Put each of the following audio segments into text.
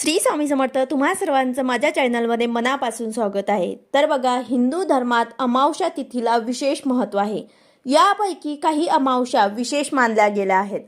श्री स्वामी समर्थ तुम्हा सर्वांचं माझ्या चॅनलमध्ये मनापासून स्वागत आहे. तर बघा हिंदू धर्मात अमावस्या तिथीला विशेष महत्त्व आहे. यापैकी काही अमावस्या विशेष मानल्या गेल्या आहेत.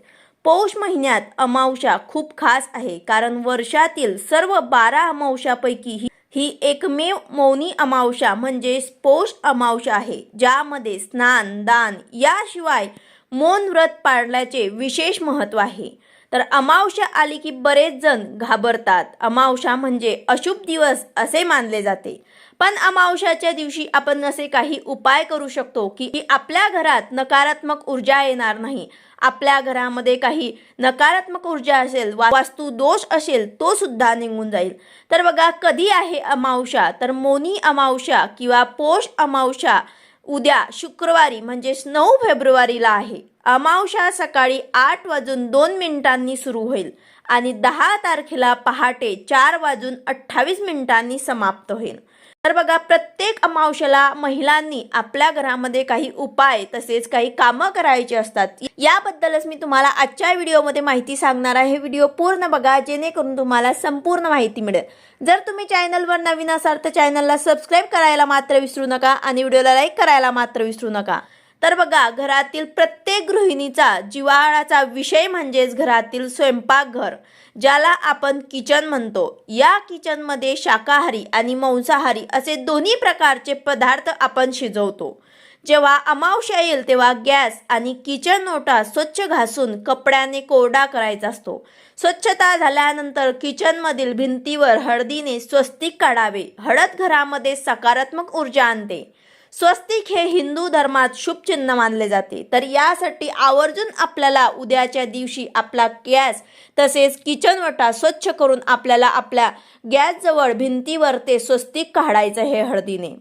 पौष महिन्यात अमावस्या खूप खास आहे कारण वर्षातील सर्व बारा अमावश्यापैकी ही ही एकमेव मौनी अमावस्या म्हणजेच पौष अमावस्या आहे ज्यामध्ये स्नान दान याशिवाय मौन व्रत पाळल्याचे विशेष महत्त्व आहे. तर अमावस्या आली की बरेच जण घाबरतात. अमावस्या म्हणजे अशुभ दिवस असे मानले जाते. पण अमावस्याच्या दिवशी आपण असे काही उपाय करू शकतो की आपल्या घरात नकारात्मक ऊर्जा येणार नाही. आपल्या घरामध्ये काही नकारात्मक ऊर्जा असेल वास्तू दोष असेल तो सुद्धा निघून जाईल. तर बघा कधी आहे अमावस्या? तर मोनी अमावस्या किंवा पोष अमावस्या उद्या शुक्रवारी म्हणजेच नऊ फेब्रुवारीला आहे. अमावशा सकाळी आठ वाजून दोन मिनिटांनी सुरू होईल. आणि दहा तारखेला पहाटे चार वाजून अठ्ठावीस मिनिटांनी समाप्त होईल. तर बघा प्रत्येक अमावशेला महिलांनी आपल्या घरामध्ये काही उपाय तसेच काही कामं करायची असतात. याबद्दलच मी तुम्हाला आजच्या व्हिडिओमध्ये माहिती सांगणार आहे. व्हिडिओ पूर्ण बघा जेणेकरून तुम्हाला संपूर्ण माहिती मिळेल. जर तुम्ही चॅनलवर नवीन असाल तर चॅनलला सबस्क्राईब करायला मात्र विसरू नका आणि व्हिडिओला लाईक करायला मात्र विसरू नका. तर बघा घरातील प्रत्येक गृहिणीचा जिवाळाचा विषय म्हणजेच घरातील स्वयंपाकघर ज्याला आपण किचन म्हणतो. या किचनमध्ये शाकाहारी आणि मांसाहारी असे दोन्ही प्रकारचे पदार्थ आपण शिजवतो. जेव्हा अमावश्या येईल तेव्हा गॅस आणि किचन ओटा स्वच्छ घासून कपड्याने कोरडा करायचा असतो. स्वच्छता झाल्यानंतर किचनमधील भिंतीवर हळदीने स्वस्तिक काढावे. हळद घरामध्ये सकारात्मक ऊर्जा आणते. स्वस्तिक हे हिंदू धर्मात शुभ चिन्ह मानले जाते. तर यासाठी आवर्जून आपल्याला उद्याच्या दिवशी आपला गॅस तसेच किचन वटा स्वच्छ करून आपल्याला आपल्या गॅसजवळ भिंतीवर ते स्वस्तिक काढायचं हे हळदीने.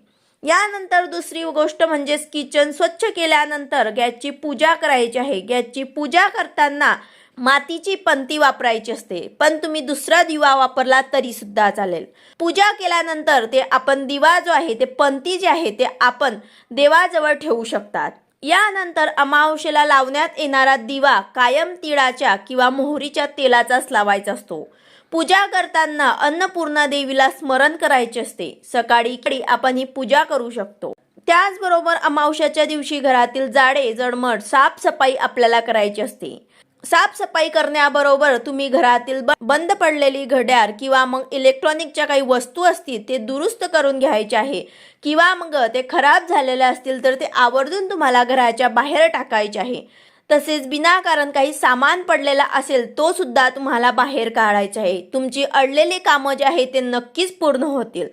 यानंतर दुसरी गोष्ट म्हणजेच किचन स्वच्छ केल्यानंतर गॅसची पूजा करायची आहे. गॅसची पूजा करताना मातीची पंती वापरायची असते. पण तुम्ही दुसरा दिवा वापरला तरी सुद्धा चालेल. पूजा केल्यानंतर ते आपण दिवा जो आहे ते पंती जे आहे ते आपण देवाजवळ ठेवू शकतात. यानंतर अमावस्येला लावण्यात येणारा दिवा कायम तिळाच्या किंवा मोहरीच्या तेलाचाच लावायचा असतो. पूजा करताना अन्नपूर्णा देवीला स्मरण करायचे असते. सकाळी आपण ही पूजा करू शकतो. त्याचबरोबर अमावस्याच्या दिवशी घरातील जाडे जडमट साफसफाई आपल्याला करायची असते. साफसफाई करण्याबरोबर तुम्ही घरातील ब- बंद पडलेली घड्याळ किंवा मग इलेक्ट्रॉनिकच्या काही वस्तू असतील ते दुरुस्त करून घ्यायचे आहे. किंवा मग ते खराब झालेले असतील तर ते आवर्जून तुम्हाला घराच्या बाहेर टाकायचे आहे. तसेच विनाकारण काही सामान पडलेला असेल तो सुद्धा तुम्हाला बाहेर काढायचा आहे. तुमची अडलेली कामं जे आहे ते नक्कीच पूर्ण होतील.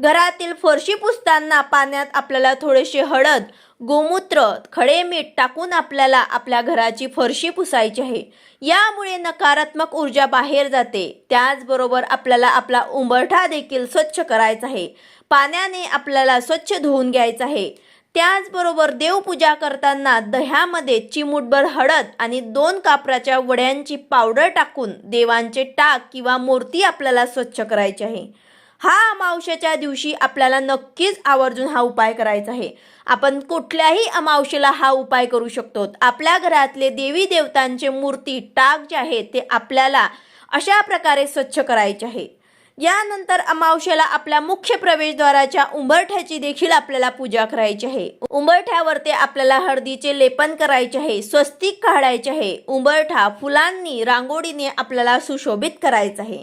घरातील फरशी पुसताना पाण्यात आपल्याला थोडेसे हळद गोमूत्र खडे मीठ टाकून आपल्याला आपल्या घराची फरशी पुसायची आहे. यामुळे नकारात्मक ऊर्जा बाहेर जाते. त्याचबरोबर आपल्याला आपला उंबरठा देखील स्वच्छ करायचा आहे. पाण्याने आपल्याला स्वच्छ धुवून घ्यायचं आहे. त्याचबरोबर देवपूजा करताना दह्यामध्ये चिमूटभर हळद आणि दोन कापराच्या वड्यांची पावडर टाकून देवांचे टाक किंवा मूर्ती आपल्याला स्वच्छ करायची आहे. हा अमावश्याच्या दिवशी आपल्याला नक्कीच आवर्जून हा उपाय करायचा आहे. आपण कुठल्याही अमावस्येला हा उपाय करू शकतो. आपल्या घरातले देवी देवतांचे मूर्ती टाक जे आहेत ते आपल्याला अशा प्रकारे स्वच्छ करायचे आहे. यानंतर अमावस्याला आपल्या मुख्य प्रवेशद्वाराच्या उंबरठ्याची देखील आपल्याला पूजा करायची आहे. उंबरठ्यावर ते आपल्याला हळदीचे लेपन करायचे आहे स्वस्तिक काढायचे आहे. उंबरठा फुलांनी रांगोळीने आपल्याला सुशोभित करायचा आहे.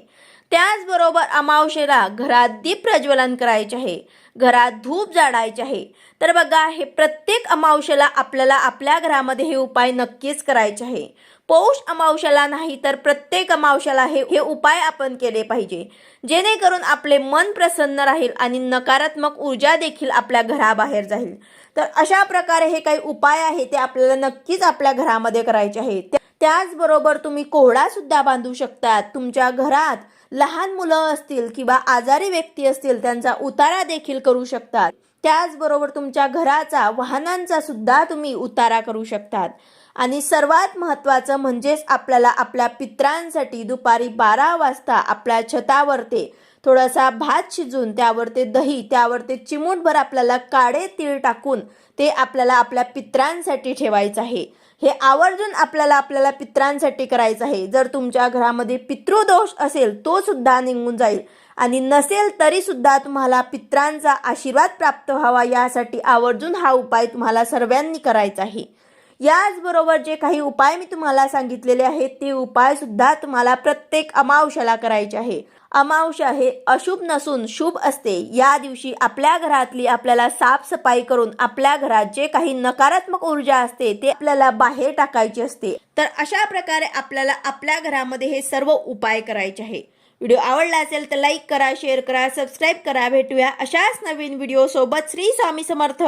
त्याचबरोबर अमावशेला घरात दीप प्रज्वलन करायचे आहे. घरात धूप जाडायचे आहे. तर बघा हे प्रत्येक अमावशेला आपल्याला आपल्या घरामध्ये हे उपाय नक्कीच करायचे आहे. पौष अमावशाला नाही तर प्रत्येक अमावशाला हे हे उपाय आपण केले पाहिजे. जेणेकरून आपले मन प्रसन्न राहील आणि नकारात्मक ऊर्जा देखील आपल्या घराबाहेर जाईल. तर अशा प्रकारे हे काही उपाय आहे ते आपल्याला नक्कीच आपल्या घरामध्ये करायचे आहे. त्याचबरोबर तुम्ही कोहळा सुद्धा बांधू शकतात. तुमच्या घरात लहान मुलं असतील किंवा आजारी व्यक्ती असतील त्यांचा उतारा देखील करू शकतात. त्याचबरोबर तुमच्या घराचा वाहनांचा सुद्धा तुम्ही उतारा करू शकतात. आणि सर्वात महत्त्वाचं म्हणजेच आपल्याला आपल्या पित्रांसाठी दुपारी बारा वाजता आपल्या छतावर ते थोडासा भात शिजून त्यावर ते दही त्यावर ते चिमूटभर आपल्याला काळे तीळ टाकून ते आपल्याला आपल्या पित्रांसाठी ठेवायचं आहे. हे आवर्जून आपल्याला आपल्याला पित्रांसाठी करायचं आहे. जर तुमच्या घरामध्ये पितृदोष असेल तो सुद्धा निघून जाईल. आणि नसेल तरी सुद्धा तुम्हाला पित्रांचा आशीर्वाद प्राप्त व्हावा यासाठी आवर्जून हा उपाय तुम्हाला सर्वांनी करायचा आहे. याचबरोबर जे काही उपाय मी तुम्हाला सांगितलेले आहेत ते उपाय सुद्धा तुम्हाला प्रत्येक अमावश्याला करायचे आहे. अमावश्या हे अशुभ नसून शुभ असते. या दिवशी आपल्या घरातली आपल्याला साफसफाई करून आपल्या घरात जे काही नकारात्मक ऊर्जा असते ते आपल्याला बाहेर टाकायची असते. तर अशा प्रकारे आपल्याला आपल्या घरामध्ये हे सर्व उपाय करायचे आहे. व्हिडिओ आवडला असेल तर लाईक करा शेअर करा सबस्क्राईब करा. भेटूया अशाच नवीन व्हिडिओ सोबत. श्री स्वामी समर्थ.